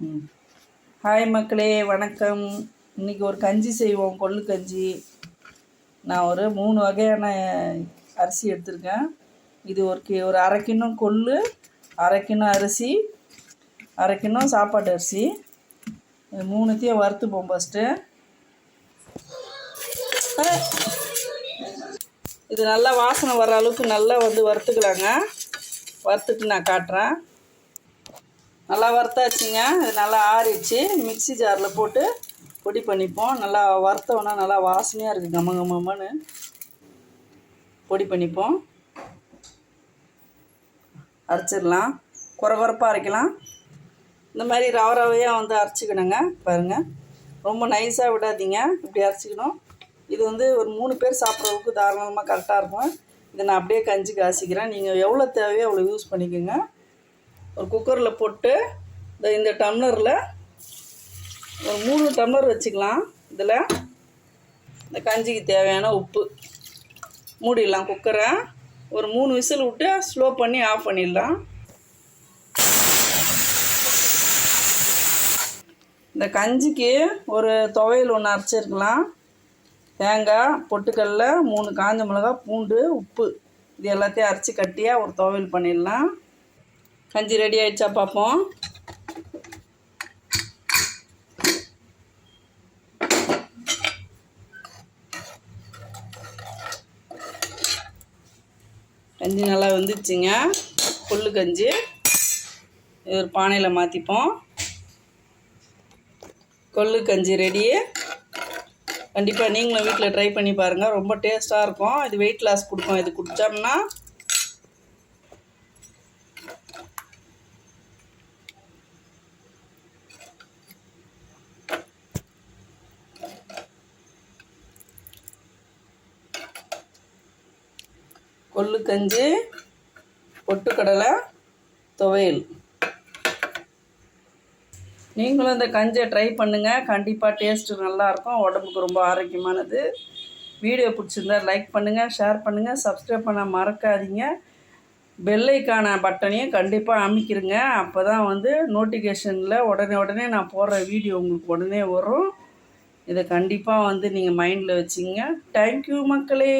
ம். ஹாய் மக்களே வணக்கம். இன்றைக்கி ஒரு கஞ்சி செய்வோம் கொள்ளு கஞ்சி. நான் ஒரு மூணு வகையான அரிசி எடுத்திருக்கேன். இது ஒரு கி ஒரு அரை கிண்ணம் கொள்ளு அரை கிண்ணம் அரிசி அரை கிண்ணம் சாப்பாட்டு அரிசி. மூணுத்தையும் வறுத்துப்போம் ஃபஸ்ட்டு இது நல்லா வாசனை வர அளவுக்கு நல்லா வந்து வறுத்துக்கலாங்க. வறுத்துட்டு நான் காட்டுறேன். நல்லா வறுத்தாச்சுங்க. இது நல்லா ஆறிடுச்சு. மிக்ஸி ஜாரில் போட்டு பொடி பண்ணிப்போம். நல்லா வறுத்தோன்னா நல்லா வாசனையாக இருக்குது கம கமன்னு பொடி பண்ணிப்போம். அரைச்சிடலாம். குறை குறைப்பாக அரைக்கலாம். இந்த மாதிரி ரவ ரவையாக வந்து அரைச்சிக்கணுங்க. பாருங்கள் ரொம்ப நைஸாக விடாதீங்க. இப்படி அரைச்சிக்கணும். இது வந்து ஒரு மூணு பேர் சாப்பிட்றதுக்கு தாராளமாக கரெக்டாக இருக்கும். இதை நான் அப்படியே கஞ்சி காசிக்கிறேன் நீங்கள் எவ்வளோ தேவையோ அவ்வளோ யூஸ் பண்ணிக்கோங்க. ஒரு குக்கரில் போட்டு இந்த இந்த டம்ளரில் ஒரு மூணு டம்ளர் வச்சுக்கலாம். இதில் இந்த கஞ்சிக்கு தேவையான உப்பு. மூடிடலாம் குக்கரை. ஒரு மூணு விசில் விட்டு ஸ்லோ பண்ணி ஆஃப் பண்ணிடலாம். இந்த கஞ்சிக்கு ஒரு துவையல் ஒன்று அரைச்சிருக்கலாம். தேங்காய் பொட்டுக்கடல மூணு காஞ்ச மிளகா பூண்டு உப்பு. இது எல்லாத்தையும் அரைச்சி கட்டியாக ஒரு துவையல் பண்ணிடலாம். கஞ்சி ரெடி ஆயிடுச்சா பார்ப்போம். கஞ்சி நல்லா வந்துச்சுங்க புல்லு கஞ்சி. இது ஒரு பானையில் மாற்றிப்போம் கொள்ளு கஞ்சி ரெடி கண்டிப்பாக நீங்களும் வீட்டில் ட்ரை பண்ணி பாருங்கள் ரொம்ப டேஸ்ட்டாக இருக்கும். இது வெயிட் லாஸ் கொடுக்கும். இது குடித்தோம்னா கொள்ளுக்கஞ்சி பொட்டுக்கடலை துவையல். நீங்களும் இந்த கஞ்சியை ட்ரை பண்ணுங்கள் கண்டிப்பாக டேஸ்ட்டு நல்லாயிருக்கும். உடம்புக்கு ரொம்ப ஆரோக்கியமானது. வீடியோ பிடிச்சிருந்தா லைக் பண்ணுங்கள் ஷேர் பண்ணுங்கள் சப்ஸ்கிரைப் பண்ண மறக்காதீங்க. பெல்லைக்கான பட்டனையும் கண்டிப்பாக அமைக்கிருங்க. அப்போ தான் வந்து நோட்டிஃபிகேஷனில் உடனே உடனே நான் போடுற வீடியோ உங்களுக்கு உடனே வரும். இதை கண்டிப்பாக வந்து நீங்கள் மைண்டில் வச்சுங்க. தேங்க்யூ மக்களே.